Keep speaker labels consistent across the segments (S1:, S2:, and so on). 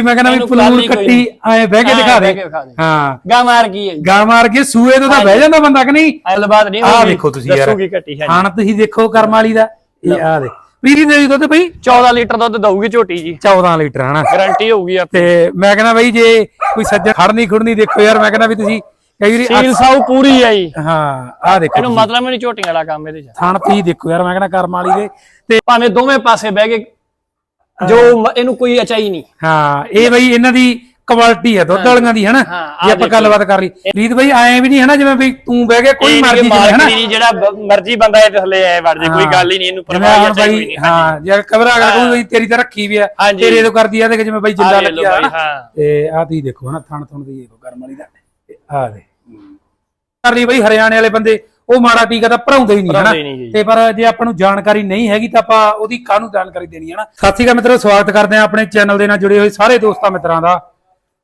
S1: ਵੀ ਮੈਂ ਕਹਿੰਦਾ ਵੀ
S2: ਇਹਨੂੰ ਕੋਈ
S1: ਕੱਟੀ। ਐ ਬਹਿ ਕੇ
S2: ਹਾਂ,
S1: ਦਿਖਾ
S2: ਬਹਿ
S1: ਦੇ
S2: ਕੇ ਦਿਖਾ ਦੇ।
S1: ਹਾਂ।
S2: ਗਾ ਮਾਰ ਗਈ ਹੈ
S1: ਗਾਂ ਮਾਰ ਕੇ ਸੂਏ ਤੋਂ ਤਾਂ ਬਹਿ ਜਾਂਦਾ ਬੰਦਾ ਕਿ ਨਹੀਂ?
S2: ਅਲਬਾਦ ਨਹੀਂ
S1: ਆਹ
S2: ਹੋਊਗੀ,
S1: ਦੇਖੋ ਤੁਸੀਂ ਯਾਰ।
S2: ਦੱਸੂਗੀ ਕੱਟੀ ਹੈ
S1: ਖਾਣ ਤੁਸੀਂ ਦੇਖੋ ਕਰਮ ਵਾਲੀ ਦਾ। ਇਹ ਆ ਦੇ ਪੀਰੀ ਦੇ ਦੁੱਧ ਬਈ।
S2: 14 ਲੀਟਰ ਦੁੱਧ ਦਊਗੀ ਝੋਟੀ ਜੀ।
S1: 14 ਲੀਟਰ ਹਨਾ।
S2: ਗਾਰੰਟੀ ਹੋਊਗੀ ਆ
S1: ਤੇ ਮੈਂ ਕਹਿੰਦਾ ਬਈ ਜੇ ਕੋਈ ਸੱਜਣ ਖੜਨੀ ਖੁੜਨੀ ਦੇਖੋ ਯਾਰ ਮੈਂ ਕਹਿੰਦਾ ਵੀ ਤੁਸੀਂ ਕਈ ਵਾਰੀ
S2: ਸੀਲ ਸਾਊ ਪੂਰੀ ਹੈ ਜੀ।
S1: ਹਾਂ ਆ ਦੇਖੋ
S2: ਇਹਨੂੰ ਮਤਲਬ ਨਹੀਂ ਝੋਟੀਆਂ ਵਾਲਾ ਕੰਮ ਇਹਦੇ ਚ।
S1: ਥਣ ਤੁਸੀਂ ਦੇਖੋ ਯਾਰ ਮੈਂ ਕਹਿੰਦਾ ਕਰਮ ਵਾਲੀ ਦੇ। ਤੇ
S2: ਭਾਵੇਂ ਦੋਵੇਂ ਪਾਸੇ ਬਹਿ ਕੇ ਜੋ ਮ- ਇਹਨੂੰ ਕੋਈ ਅਚਾਈ ਨਹੀਂ।
S1: ਹਾਂ ਇਹ ਬਈ ਇਹਨਾਂ ਦੀ ਕੁਆਲਿਟੀ ਹੈ ਦੁੱਧ ਵਾਲੀਆਂ ਦੀ ਹਨਾ?
S2: ਹਾਂ,
S1: ਜੇ
S2: ਆਹ
S1: ਆਪਾਂ ਗੱਲਬਾਤ ਕਰ ਲਈ। ਰੀਤ ਬਈ ਐਂ ਵੀ ਨਹੀਂ ਹਨਾ? ਜਿਵੇਂ ਬਈ ਤੂੰ ਬਹਿ ਕੇ ਕੋਈ ਮਰਜ਼ੀ ਜਿਵੇਂ ਹਨਾ?
S2: ਨਹੀਂ ਜਿਹੜਾ ਬ- ਮਰਜ਼ੀ ਬੰਦਾ ਇਹ ਥੱਲੇ ਆਏ ਵੜ ਜੇ ਕੋਈ ਗੱਲ ਹੀ ਨਹੀਂ ਇਹਨੂੰ
S1: ਜਿਵੇਂ
S2: ਪਰਵਾਹ
S1: ਹੁਣ
S2: ਅਚਾਈ ਕੋਈ
S1: ਬਈ
S2: ਨਹੀਂ
S1: ਹਾਂ ਜੇ ਕਬਰਾ ਅਗਲਾ ਕੋਈ ਬਈ ਤੇਰੀ ਤਾਂ ਰੱਖੀ ਵੀ ਆ
S2: ਹਾਂਜੀ।
S1: ਤੇਰੇ ਤੋਂ ਕਰਦੀ ਆ ਤੇ ਜਿਵੇਂ ਬਈ ਜਿੰਦਾ
S2: ਆਹ ਵੇਖ ਲਓ
S1: ਲੱਗਿਆ
S2: ਬਾਈ। ਹਾਂ।
S1: ਤੇ ਆ ਤੁਸੀਂ ਦੇਖੋ ਹਨਾ ਥਣ ਥਣ ਦੀ ਦੇਖੋ ਕਰਮ ਵਾਲੀ ਦਾ। ਆ ਦੇ ਕਰ ਲਈ ਬਈ ਹਰਿਆਣੇ ਵਾਲੇ ਬੰਦੇ ਉਹ ਮਾੜਾ ਟੀਕਾ ਤਾਂ ਭਰਾਉਂਦੇ ਹੀ ਨਹੀਂ ਹਨਾ?
S2: ਭਰਾਉਂਦੇ ਹੀ ਨਹੀਂ ਜੀ।
S1: ਤੇ ਪਰ ਜੇ ਆਪਾਂ ਨੂੰ ਜਾਣਕਾਰੀ ਨਹੀਂ ਹੈਗੀ ਤਾਂ ਆਪਾਂ ਉਹਦੀ ਕਾਹਨੂੰ ਜਾਣਕਾਰੀ ਦੇਣੀ ਹੈ ਨਾ ਸਾਥੀ ਕਾ ਮਿੱਤਰੋ ਸਵਾਗਤ ਕਰਦੇ ਆ ਆਪਣੇ ਚੈਨਲ ਦੇ ਨਾਲ ਜੁੜੇ ਹੋਏ ਸਾਰੇ ਦੋਸਤਾਂ ਮਿੱਤਰਾਂ ਦਾ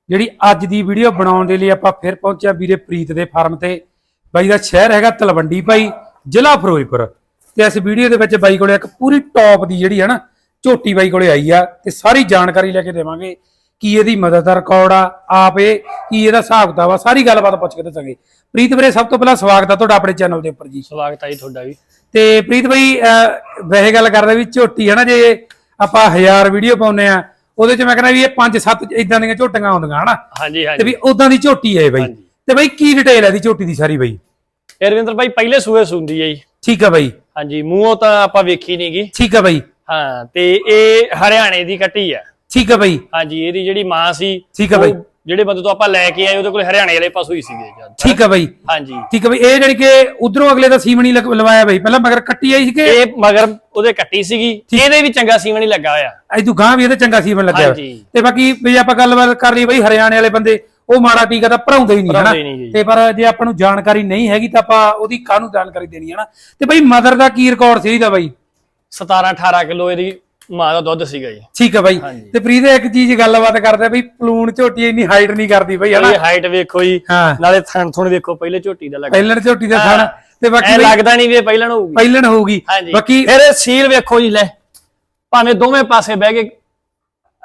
S1: ਜਿਹੜੀ ਅੱਜ ਦੀ ਵੀਡੀਓ ਬਣਾਉਣ ਦੇ ਲਈ ਆਪਾਂ ਫਿਰ ਪਹੁੰਚਿਆ ਵੀਰੇ ਪ੍ਰੀਤ ਦੇ ਫਾਰਮ ਤੇ। ਬਾਈ ਦਾ ਸ਼ਹਿਰ ਹੈਗਾ ਤਲਵੰਡੀ ਭਾਈ ਜ਼ਿਲ੍ਹਾ ਫਿਰੋਜ਼ਪੁਰ। ਤੇ ਇਸ ਵੀਡੀਓ ਦੇ ਵਿੱਚ ਬਾਈ ਕੋਲੇ ਇੱਕ ਪੂਰੀ ਟੌਪ ਦੀ ਜਿਹੜੀ ਹੈ ਨਾ ਝੋਟੀ ਬਾਈ ਕੋਲੇ ਆਈ ਆ ਤੇ ਸਾਰੀ ਜਾਣਕਾਰੀ ਲੈ ਕੇ ਦੇਵਾਂਗੇ। ਕੀ ਇਹਦੀ ਮਦਦ ਦਾ ਰਿਕਾਰਡ ਆ ਆਪ ਇਹ ਕੀ ਇਹਦਾ ਹਿਸਾਬ ਕਿਤਾਬ ਆ ਸਾਰੀ ਗੱਲਬਾਤ ਪੁੱਛ ਕੇ ਦੱਸਾਂਗੇ। ਪ੍ਰੀਤ ਵੀਰੇ ਸਭ ਤੋਂ ਪਹਿਲਾਂ ਸਵਾਗਤ ਆ ਤੁਹਾਡਾ ਆਪਣੇ ਚੈਨਲ ਦੇ ਉੱਪਰ ਜੀ।
S2: ਸਵਾਗਤ ਹੈ ਜੀ ਤੁਹਾਡਾ ਵੀ।
S1: ਤੇ ਪ੍ਰੀਤ ਭਾਈ ਵੈਸੇ ਗੱਲ ਕਰਦੇ ਵੀ ਝੋਟੀ ਹੈ ਨਾ ਜੇ ਆਪਾਂ ਹਜ਼ਾਰ ਵੀਡੀਓ ਪਾਉਨੇ ਆ ਉਹਦੇ ਚ ਮੈਂ ਕਹਿੰਦਾ ਵੀ ਇਹ ਪੰਜ ਸੱਤ ਇਦਾਂ ਦੀਆਂ ਝੋਟੀਆਂ ਆਉਂਦੀਆਂ ਹਨਾ?
S2: ਹਾਂਜੀ
S1: ਤੇ
S2: ਹਾਂਜੀ।
S1: ਵੀ ਉਦਾਂ ਦੀ ਝੋਟੀ ਹੈ ਬਈ। ਤੇ ਬਈ ਕੀ ਡਿਟੇਲ ਹੈ ਦੀ ਝੋਟੀ ਦੀ ਸਾਰੀ ਬਈ?
S2: ਰਵਿੰਦਰ ਭਾਈ ਪਹਿਲੇ ਸੂਏ ਸੁੰਦੀ ਹੈ ਜੀ।
S1: ਠੀਕ ਆ ਬਈ।
S2: ਹਾਂਜੀ ਮੂੰਹੋਂ ਤਾਂ ਆਪਾਂ ਵੇਖੀ ਨਹੀਂਗੀ
S1: ਠੀਕ ਆ ਬਈ।
S2: ਹਾਂ ਤੇ ਇਹ ਹਰਿਆਣੇ ਦੀ ਕੱਟੀ ਆ।
S1: ਠੀਕ ਆ ਬਈ।
S2: ਹਾਂਜੀ ਇਹਦੀ ਜਿਹੜੀ ਮਾਂ ਸੀ
S1: ਠੀਕ ਆ ਬਾਈ।
S2: ਜਿਹੜੇ ਬੰਦੇ ਤੋਂ ਆਪਾਂ ਲੈ ਕੇ ਆਏ ਉਹਦੇ ਕੋਲ ਹਰਿਆਣੇ ਵਾਲੇ ਪਾਸੋਂ ਹੀ ਸੀਗੇ
S1: ਠੀਕ ਆ ਬਈ।
S2: ਹਾਂਜੀ।
S1: ਠੀਕ ਆ ਬਈ ਇਹ ਜਿਹੜੀ ਕਿ ਉਧਰੋਂ ਅਗਲੇ ਦਾ ਸੀਮਣੀ ਲਵਾਇਆ ਬਈ। ਪਹਿਲਾਂ ਮਗਰ ਕੱਟੀ ਆਈ ਸੀ ਕਿ?
S2: ਇਹ ਮਗਰ ਉਹਦੇ ਕੱਟੀ ਸੀਗੀ। ਇਹਦੇ ਵੀ ਚੰਗਾ ਹੀ ਲੱਗਾ ਹੋਇਆ।
S1: ਐਦੂ ਗਾਂ ਵੀ ਇਹਦੇ ਚੰਗਾ ਸੀਮਣ ਲੱਗਿਆ। ਤੇ ਬਾਕੀ ਵੀ ਆਪਾਂ ਗੱਲਬਾਤ ਕਰ ਲਈ ਬਈ ਹਰਿਆਣੇ ਵਾਲੇ ਬੰਦੇ ਉਹ ਮਾੜਾ ਟੀਕਾ ਤਾਂ ਭਰਾਉਂਦੇ ਹੀ ਨਹੀਂ ਹਨਾ?
S2: ਹੀ।
S1: ਤੇ ਪਰ ਜੇ ਆਪਾਂ ਨੂੰ ਜਾਣਕਾਰੀ ਨਹੀਂ ਹੈਗੀ ਤਾਂ ਆਪਾਂ ਉਹਦੀ ਕਾਹਨੂੰ ਜਾਣਕਾਰੀ ਦੇਣੀ ਹੈ ਨਾ ਤੇ ਬਈ ਮਦਰ ਦਾ ਕੀ ਰਿਕਾਰਡ ਸੀ ਇਹਦਾ ਬਈ?
S2: 17 18 ਕਿਲੋ ਇਹਦੀ ਮਾਂ ਦਾ ਦੁੱਧ ਸੀਗਾ ਜੀ।
S1: ਠੀਕ ਆ ਬਾਈ।
S2: ਹਾਂਜੀ।
S1: ਤੇ ਪ੍ਰੀਤ ਇੱਕ ਚੀਜ਼ ਗੱਲਬਾਤ ਕਰਦੇ ਬਈ ਪਲੂਣ ਝੋਟੀ ਇੰਨੀ ਹਾਈਟ ਨਹੀਂ ਕਰਦੀ ਬਈ ਹਨਾ?
S2: ਇਹ ਹਾਈਟ ਵੇਖੋ ਜੀ
S1: ਹਾਂ।
S2: ਨਾਲੇ ਥਣ ਥੁਣ ਵੇਖੋ ਪਹਿਲੇ ਝੋਟੀ ਦਾ ਲੱਗਾ
S1: ਪਹਿਲਣ ਝੋਟੀ ਦਾ ਥਣ। ਤੇ ਬਾਕੀ ਬਈ
S2: ਲੱਗਦਾ ਨਹੀਂ ਵੀ ਇਹ ਪਹਿਲਣ ਹੋਊਗੀ।
S1: ਪਹਿਲਣ ਹੋਊਗੀ।
S2: ਹਾਂਜੀ।
S1: ਬਾਕੀ
S2: ਫਿਰ ਇਹ ਸੀਲ ਵੇਖੋ ਜੀ ਲੈ। ਭਾਵੇਂ ਦੋਵੇਂ ਪਾਸੇ ਬਹਿ ਕੇ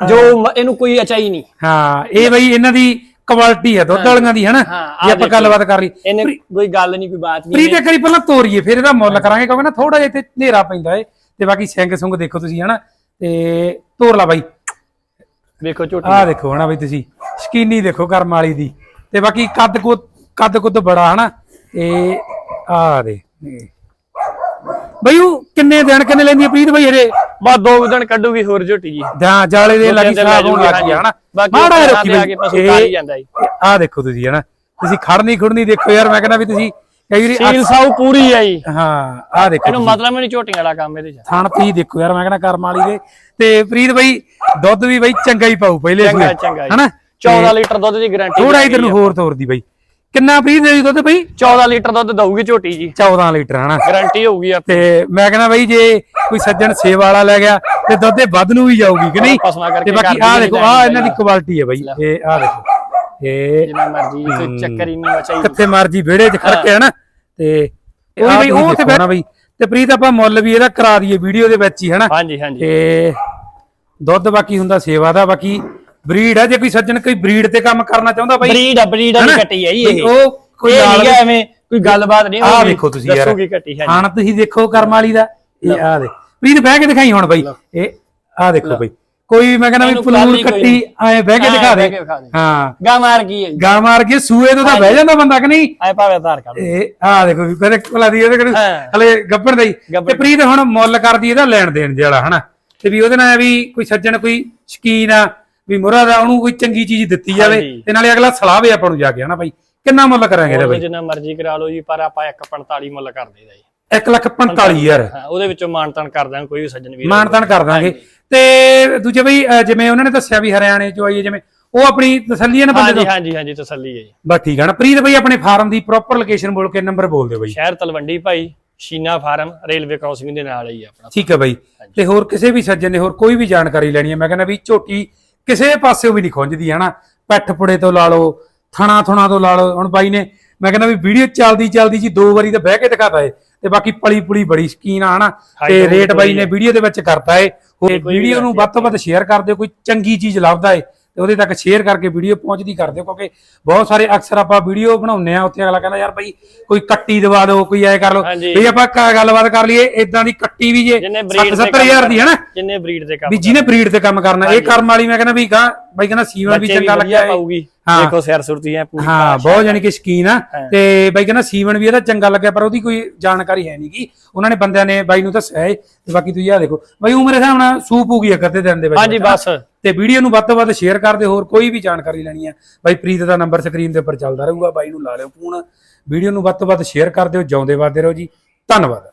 S2: ਜੋ ਮ- ਇਹਨੂੰ ਕੋਈ ਅਚਾਈ ਨਹੀਂ।
S1: ਹਾਂ ਇਹ ਬਈ ਇਹਨਾਂ ਦੀ ਕੁਆਲਿਟੀ ਹੈ ਦੁੱਧ ਵਾਲੀਆਂ ਦੀ ਹਨਾ?
S2: ਹਾਂ,
S1: ਜੇ ਆਪਾਂ
S2: ਦੇਖੋ।
S1: ਗੱਲਬਾਤ ਕਰ ਲਈ।
S2: ਇਹਨੇ ਕੋਈ ਗੱਲ ਨਹੀਂ ਕੋਈ ਬਾਤ ਨਹੀਂ
S1: ਪ੍ਰੀਤ ਇੱਕ ਵਾਰੀ ਪਹਿਲਾਂ ਤੋਰੀਏ ਫਿਰ ਇਹਦਾ ਮੁੱਲ ਕਰਾਂਗੇ ਕਿਉਂਕਿ ਨਾ ਥੋੜਾ ਜਿਹਾ ਇੱਥੇ ਹਨੇਰਾ ਪੈਂਦਾ ਏ। ਤੇ ਬਾਕੀ ਸਿੰਘ ਸੁੰਗ ਦੇਖੋ ਤੁਸੀਂ ਹਨਾ ਤੇ ਤੋਰ ਲਾ ਬਾਈ।
S2: ਵੇਖੋ ਝੋਟੀ
S1: ਆਹ ਦੇਖੋ ਹਨਾ ਬਈ ਤੁਸੀਂ ਸਕੀਨੀ ਦੇਖੋ ਕਰਮ ਵਾਲੀ ਦੀ। ਤੇ ਬਾਕੀ ਕੱਦ ਕੁ ਕੱਦ ਕੁੱਦ ਬੜਾ ਹਨਾ ਤੇ ਆਹ ਦੇ। ਬਈ ਉਹ ਕਿੰਨੇ ਦਿਨ ਕਿੰਨੇ ਲੈਂਦੀ ਆ ਪ੍ਰੀਤ ਬਈ ਇਹਦੇ
S2: ਬਸ ਦੋ ਦਿਨ ਕੱਢੂਗੀ ਹੋਰ ਝੋਟੀ ਜੀ।
S1: ਜਾਂ ਜਾਲੇ ਦੇ ਲੱਗੀ
S2: ਲੈ
S1: ਹੋਣ ਲੱਗ ਹਨਾ।
S2: ਬਾਕੀ
S1: ਮਾੜਾ
S2: ਆ ਕੇ ਪਸ਼ੂ ਖਾ ਹੀ ਜਾਂਦਾ ਜੀ।
S1: ਆਹ ਦੇਖੋ ਤੁਸੀਂ ਹਨਾ ਤੁਸੀਂ ਖੜਨੀ ਖੁੜਨੀ ਦੇਖੋ ਯਾਰ ਮੈਂ ਕਹਿੰਦਾ ਵੀ ਤੁਸੀਂ ਕਈ ਵਾਰੀ
S2: ਸੀਲ ਸਾਊ ਪੂਰੀ ਹੈ ਜੀ।
S1: ਹਾਂ ਆਹ ਦੇਖੋ
S2: ਇਹਨੂੰ ਮਤਲਬ ਨਹੀਂ ਝੋਟੀਆਂ ਵਾਲਾ ਕੰਮ ਇਹਦੇ ਚ।
S1: ਥਣ ਤੁਸੀਂ ਦੇਖੋ ਯਾਰ ਮੈਂ ਕਹਿੰਦਾ ਕਰਮ ਵਾਲੀ ਦੇ। ਤੇ ਪ੍ਰੀਤ ਬਈ ਦੁੱਧ ਵੀ ਬਈ ਚੰਗਾ ਹੀ ਪਾਉ ਪਹਿਲੇ
S2: ਚੰਗਾ ਚੰਗਾ ਜੀ।
S1: ਹਨਾ?
S2: 14 ਲੀਟਰ ਦੁੱਧ ਦੀ ਗਾਰੰਟੀ
S1: ਥੋੜਾ ਇਧਰ ਨੂੰ ਹੋਰ ਤੋਰਦੀ ਬਈ। ਕਿੰਨਾ ਪ੍ਰੀਤ ਦੇ ਦੁੱਧ ਬਈ?
S2: 14 ਲੀਟਰ ਦੁੱਧ ਦਊਗੀ ਝੋਟੀ ਜੀ।
S1: 14 ਲੀਟਰ ਹਨਾ?
S2: ਗਾਰੰਟੀ ਹੋਊਗੀ ਆਪਣੀ।
S1: ਤੇ ਮੈਂ ਕਹਿੰਦਾ ਬਈ ਜੇ ਕੋਈ ਸੱਜਣ ਸੇਵਾ ਵਾਲਾ ਲੈ ਗਿਆ ਤੇ ਦੁੱਧ ਦੇ ਵੱਧ ਨੂੰ ਵੀ ਜਾਊਗੀ ਕਿ ਨਹੀਂ? ਤੇ ਬਾਕੀ
S2: ਵੀ
S1: ਦੇਖੋ ਆਹ ਇਹਨਾਂ ਦੀ ਕੁਆਲਿਟੀ ਹੈ ਬਈ। ਇਹ ਆਹ ਦੇਖੋ। ਇਹ
S2: ਜਿੰਨਾ ਮਰਜ਼ੀ ਕੋਈ ਚੱਕਰ ਹੀ ਨਹੀਂ ਚਾਹੀਦਾ
S1: ਕਿੱਥੇ ਮਰਜ਼ੀ ਵਿਹੜੇ 'ਚ ਖੜ ਕੇ ਹਨਾ। ਤੇ ਉਹ ਵੀ ਬਈ ਉਹ ਤੇ ਬੈਠਣਾ ਬਈ। ਤੇ ਪ੍ਰੀਤ ਆਪਾਂ ਮੁੱਲ ਵੀ ਇਹਦਾ ਕਰਾ ਦਈਏ ਵੀਡੀਓ ਦੇ ਵਿੱਚ ਹੀ ਹਨਾ।
S2: ਹਾਂਜੀ ਹਾਂਜੀ।
S1: ਤੇ ਦੁੱਧ ਬਾਕੀ ਹੁੰਦਾ ਸੇਵਾ ਦਾ ਬਾਕੀ। ਬਰੀਡ ਆ ਜੇ ਕੋਈ ਸੱਜਣ ਕੋਈ ਬਰੀਡ ਤੇ ਕੰਮ ਕਰਨਾ ਚਾਹੁੰਦਾ ਬਾਈ।
S2: ਬਰੀਡ ਆ ਬਰੀਡ
S1: ਹਨਾ?
S2: ਕੱਟੀ ਹੈ ਜੀ
S1: ਬਈ
S2: ਇਹ।
S1: ਉਹ ਕੋਈ ਨਾਲ
S2: ਐਵੇਂ ਕੋਈ ਗੱਲਬਾਤ ਨਹੀਂ ਹੋਊਗੀ,
S1: ਵੇਖੋ ਤੁਸੀਂ ਯਾਰ।
S2: ਦੱਸੂਗੀ ਕੱਟੀ ਹੈ
S1: ਖਾਣ ਤੁਸੀਂ ਦੇਖੋ ਕਰਮ ਵਾਲੀ ਦਾ। ਇਹ ਆ ਦੇ ਪ੍ਰੀਤ ਬਹਿ ਕੇ ਦਿਖਾਈ ਹੁਣ ਬਾਈ। ਇਹ ਆ ਦੇਖੋ ਬਾਈ। ਕੋਈ ਵੀ ਮੈਂ ਕਹਿੰਦਾ ਵੀ
S2: ਕੋਈ
S1: ਕੱਟੀ ਐ ਬਹਿ ਕੇ ਦਿਖਾ ਦੇ।
S2: ਕੇ।
S1: ਹਾਂ।
S2: ਗਾ ਮਾਰ ਗਈ ਹੈ।
S1: ਗਾਂ ਮਾਰ ਕੇ ਸੂਏ ਤੋਂ ਤਾਂ ਬਹਿ ਜਾਂਦਾ ਬੰਦਾ ਕਿ ਨਹੀਂ?
S2: ਐ ਭਾਵੇਂ ਆਧਾਰ ਕਾਰਡ
S1: ਇਹ ਆ ਦੇਖੋ ਵੀ ਪਹਿਲੇ ਕੋਲਾ ਦੀ ਇਹਦੇ ਕੋਲ। ਹਲੇ ਗੱਬੜ ਦਾ ਹੀ। ਤੇ ਪ੍ਰੀਤ ਹੁਣ ਮੁੱਲ ਕਰਦੀ ਇਹਦਾ ਲੈਣ ਦੇਣ ਜਿਹੜਾ ਹਨਾ? ਤੇ ਵੀ ਉਹਦੇ ਨਾਲ ਵੀ ਕੋਈ ਸੱਜਣ ਕੋਈ ਸ਼ਕੀਨ ਆ ਵੀ ਮੁਰਾ ਦਾ ਉਹਨੂੰ ਕੋਈ ਚੰਗੀ ਚੀਜ਼ ਦਿੱਤੀ ਜਾਵੇ। ਤੇ ਨਾਲੇ ਅਗਲਾ ਸਲਾਵੇ ਆਪਾਂ ਨੂੰ ਜਾ ਕੇ ਹਨਾ ਬਾਈ ਕਿੰਨਾ ਮੁੱਲ ਕਰਾਂਗੇ ਇਹਦਾ ਬਾਈ?
S2: ਜਿੰਨਾ ਮਰਜ਼ੀ ਕਰਾ ਲਓ ਜੀ ਪਰ ਆਪਾਂ 145 ਮੁੱਲ ਕਰ ਦੇਈਦਾ ਜੀ।
S1: 1 ਲੱਖ 45000
S2: ਹਾਂ ਉਹਦੇ ਵਿੱਚੋਂ ਮਾਨਤਨ ਕਰ ਦਾਂਗੇ ਕੋਈ ਵੀ ਸੱਜਣ ਵੀਰ
S1: ਮਾਨਤਾਨ ਕਰ ਦਾਂਗੇ। ਤੇ ਦੂਜੇ ਬਈ ਅਹ ਜਿਵੇਂ ਉਹਨਾਂ ਨੇ ਦੱਸਿਆ ਵੀ ਹਰਿਆਣੇ ਚੋਂ ਆਈ ਹੈ ਜਿਵੇਂ ਉਹ ਆਪਣੀ ਤਸੱਲੀ ਹੈ ਨਾ ਬੰਦੇ
S2: ਹਾਂਜੀ
S1: ਤੋਂ?
S2: ਹਾਂਜੀ ਹਾਂਜੀ ਤਸੱਲੀ ਹੈ ਜੀ।
S1: ਬਸ ਠੀਕ ਹੈ ਨਾ। ਪ੍ਰੀਤ ਬਈ ਆਪਣੇ ਫਾਰਮ ਦੀ ਪ੍ਰੋਪਰ ਲੋਕੇਸ਼ਨ ਬੋਲ ਕੇ ਨੰਬਰ ਬੋਲ ਦਿਓ ਬਈ।
S2: ਸ਼ਹਿਰ ਤਲਵੰਡੀ ਭਾਈ ਸ਼ੀਨਾ ਫਾਰਮ ਰੇਲਵੇ ਕ੍ਰਾਸਿੰਗ ਦੇ ਨਾਲ ਹੀ ਆਪਣਾ।
S1: ਠੀਕ ਹੈ ਬਾਈ। ਤੇ ਹੋਰ ਕਿਸੇ ਵੀ ਸੱਜਣ ਨੇ ਹੋਰ ਕੋਈ ਵੀ ਜਾਣਕਾਰੀ ਲੈਣੀ ਹੈ ਮੈਂ ਕਹਿੰਦਾ ਵੀ ਝੋਟੀ ਕਿਸੇ ਪਾਸਿਓਂ ਵੀ ਨਹੀਂ ਖੁੰਝਦੀ ਹਨਾ ਪੈਠ ਪੁੜੇ ਤੋਂ ਲਾ ਲਓ ਥਣਾ ਥੁਣਾ ਤੋਂ ਲਾ ਲਓ। ਹੁਣ ਬਾਈ ਨੇ ਮੈਂ ਕਹਿੰਦਾ ਵੀ ਵੀਡੀਓ ਚੱਲਦੀ ਚੱਲਦੀ ਜੀ ਦੋ ਵਾਰੀ ਤਾਂ ਬਹਿ ਕੇ ਦਿਖਾਤਾ ਏ ਤੇ ਬਾਕੀ ਪਲੀ ਪੁਲੀ ਬੜੀ ਸ਼ਕੀਨ ਆ ਹਨਾ? ਤੇ ਰੇਟ ਬਾਈ ਨੇ ਵੀਡੀਓ ਦੇ ਵਿੱਚ ਕਰਤਾ ਏ। ਵੀਡੀਓ ਨੂੰ ਵੱਧ ਤੋਂ ਵੱਧ ਸ਼ੇਅਰ ਕਰ ਦਿਓ ਕੋਈ ਚੰਗੀ ਚੀਜ਼ ਲੱਭਦਾ ਏ। ਤੇ ਉਹਦੇ ਤੱਕ ਸ਼ੇਅਰ ਕਰਕੇ ਵੀਡੀਓ ਪਹੁੰਚਦੀ ਕਰ ਦਿਓ ਕਿਉਂਕਿ ਬਹੁਤ ਸਾਰੇ ਅਕਸਰ ਆਪਾਂ ਵੀਡੀਓ ਬਣਾਉਂਦੇ ਆ ਉੱਥੇ ਅਗਲਾ ਕਹਿੰਦਾ ਯਾਰ ਭਾਈ ਕੋਈ ਕੱਟੀ ਦਵਾ ਦਿਓ ਕੋਈ ਐ ਕਰ ਲਓ। ਵੀ ਆਪਾਂ ਗੱਲਬਾਤ ਕਰ ਲਈਏ ਇਦਾਂ ਦੀ ਕੱਟੀ ਵੀ ਜੇ
S2: ਜਿਹਨੇ breed
S1: 70
S2: ਤੇ
S1: ਹਜ਼ਾਰ ਦੀ ਹੈ ਨਾ?
S2: ਜਿੰਨੇ ਬਰੀਡ ਦੇ ਕੰਮ
S1: ਵੀ ਜਿਹਨੇ ਬਰੀਡ ਤੇ ਕੰਮ ਕਰਨਾ ਇਹ ਕਰਮ ਵਾਲੀ ਮੈਂ ਕਹਿੰਦਾ ਵੀ ਗਾਂ ਬਾਈ ਕਹਿੰਦਾ ਸੀਵਨ ਵੀ ਚੰਗਾ ਲੱਗਿਆ ਹੈ ਹਾਂ।
S2: ਦੇਖੋ ਸਿਰ ਸੁਰਤੀ ਹੈ ਪੂਰੀ
S1: ਹਾਂ ਬਹੁਤ ਜਾਨੀ ਕਿ ਸ਼ਕੀਨ ਆ।
S2: ਹਾਂ।
S1: ਤੇ ਬਾਈ ਕਹਿੰਦਾ ਸੀਵਨ ਵੀ ਇਹਦਾ ਚੰਗਾ ਲੱਗਿਆ ਪਰ ਉਹਦੀ ਕੋਈ ਜਾਣਕਾਰੀ ਹੈ ਨਹੀਂਗੀ ਉਹਨਾਂ ਨੇ ਬੰਦਿਆਂ ਨੇ ਬਾਈ ਨੂੰ ਦੱਸਿਆ ਹੈ ਤੇ ਬਾਕੀ ਤੁਸੀਂ ਆ ਦੇਖੋ। ਬਾਈ ਉਹ ਮੇਰੇ ਹਿਸਾਬ ਨਾਲ ਸੂਪ ਹੋਊਗੀ ਇੱਕ ਅੱਧੇ ਦਿਨ ਦੇ ਵਿੱਚ।
S2: ਹਾਂਜੀ ਬਸ।
S1: ਤੇ ਵੀਡੀਓ ਨੂੰ ਵੱਧ ਤੋਂ ਵੱਧ ਸ਼ੇਅਰ ਕਰ ਦਿਓ, ਹੋਰ ਕੋਈ ਵੀ ਜਾਣਕਾਰੀ ਲੈਣੀ ਹੈ। ਬਾਈ ਪ੍ਰੀਤ ਦਾ ਨੰਬਰ ਸਕਰੀਨ ਦੇ ਉੱਪਰ ਚੱਲਦਾ ਰਹੂਗਾ। ਬਾਈ ਨੂੰ ਲਾ ਲਿਓ ਫੋਨ ਵੀਡੀਓ ਨੂੰ ਵੱਧ ਤੋਂ ਵੱਧ ਸ਼ੇਅਰ ਕਰ ਦਿਓ, ਜਿਉਂਦੇ ਵੱਧਦੇ ਰਹੋ ਜੀ। ਧੰਨਵਾਦ।